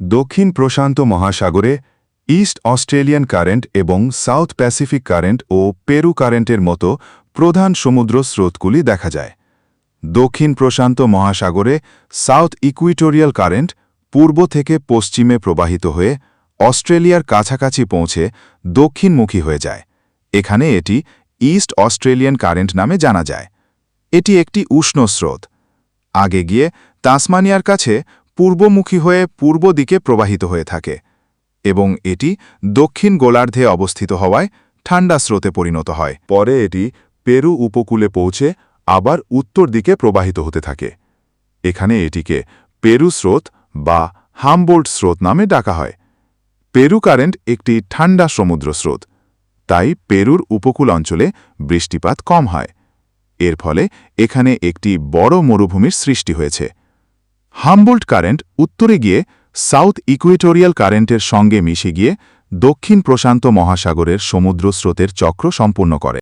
দক্ষিণ প্রশান্ত মহাসাগরে, ইস্ট অস্ট্রেলিয়ান কারেন্ট এবং সাউথ প্যাসিফিক কারেন্ট ও পেরু কারেন্টের মতো প্রধান সমুদ্র স্রোতগুলি দেখা যায়। দক্ষিণ প্রশান্ত মহাসাগরে সাউথ ইকুইটোরিয়াল কারেন্ট পূর্ব থেকে পশ্চিমে প্রবাহিত হয়ে অস্ট্রেলিয়ার কাছাকাছি পৌঁছে দক্ষিণমুখী হয়ে যায়। এখানে এটি ইস্ট অস্ট্রেলিয়ান কারেন্ট নামে জানা যায়। এটি একটি উষ্ণ স্রোত। আগে গিয়ে তাসমানিয়ার কাছে পূর্বমুখী হয়ে পূর্ব দিকে প্রবাহিত হয়ে থাকে এবং এটি দক্ষিণ গোলার্ধে অবস্থিত হওয়ায় ঠান্ডা স্রোতে পরিণত হয়। পরে এটি পেরু উপকূলে পৌঁছে আবার উত্তর দিকে প্রবাহিত হতে থাকে। এখানে এটিকে পেরু স্রোত বা হামবোল্ট স্রোত নামে ডাকা হয়। পেরু কারেন্ট একটি ঠান্ডা সমুদ্র স্রোত, তাই পেরুর উপকূল অঞ্চলে বৃষ্টিপাত কম হয়। এর ফলে এখানে একটি বড় মরুভূমির সৃষ্টি হয়েছে। হামবোল্ট কারেন্ট উত্তরে গিয়ে সাউথ ইকুয়েটোরিয়াল কারেন্টের সঙ্গে মিশে গিয়ে দক্ষিণ প্রশান্ত মহাসাগরের সমুদ্র স্রোতের চক্র সম্পূর্ণ করে।